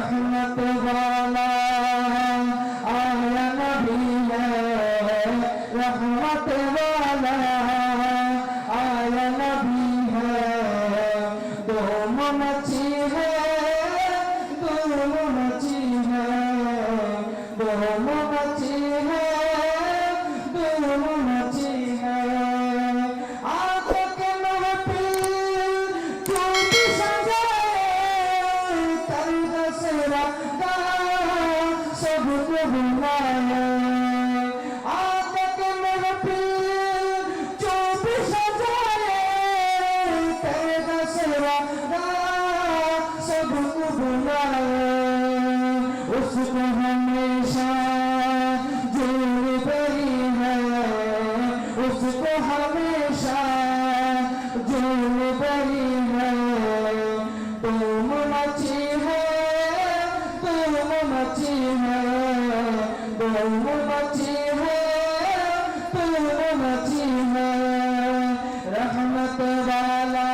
রহমত বালা আয়া নবী রহমত বালা আয়া নবী দো মন চি হো মন চি হো সবুজ আপনাকে মহফিল চব্বিশ হাজারে তেরা সেরা সবুজ उसको हमेशा दूर बड़ी है बहुम मची है बहुम मची है बहुम मची है रहमत वाला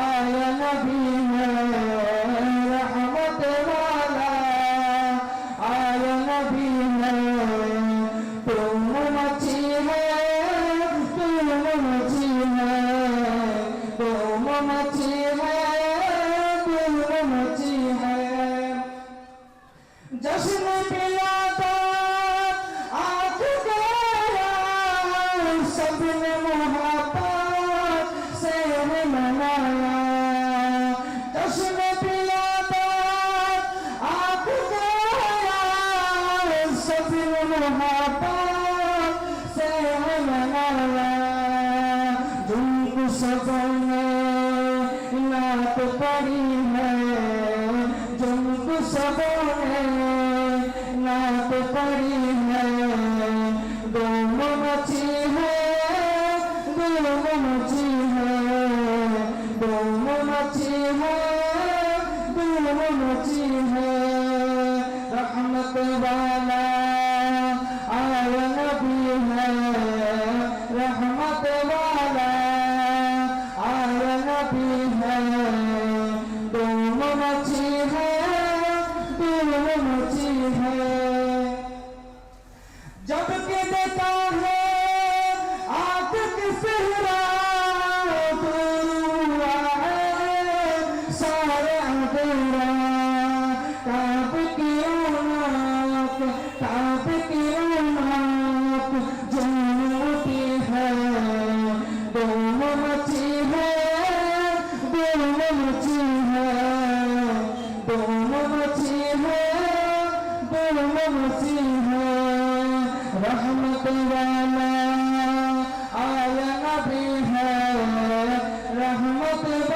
आया नबी है रहमत वाला आया नबी है बहुम मची है बहुम मची है बहुम मची है जश्न पिया सबने मोहब्बत से मनाया जश्न पिया सबने मोहब्बत से मनाया तुमको सपने ना तो पड़ी है सबों है नात पड़ी है गुम मची है गुम मची है गुम मची है गुम मची है रहमत वाला رحمت والا آیا نبی ہے رحمت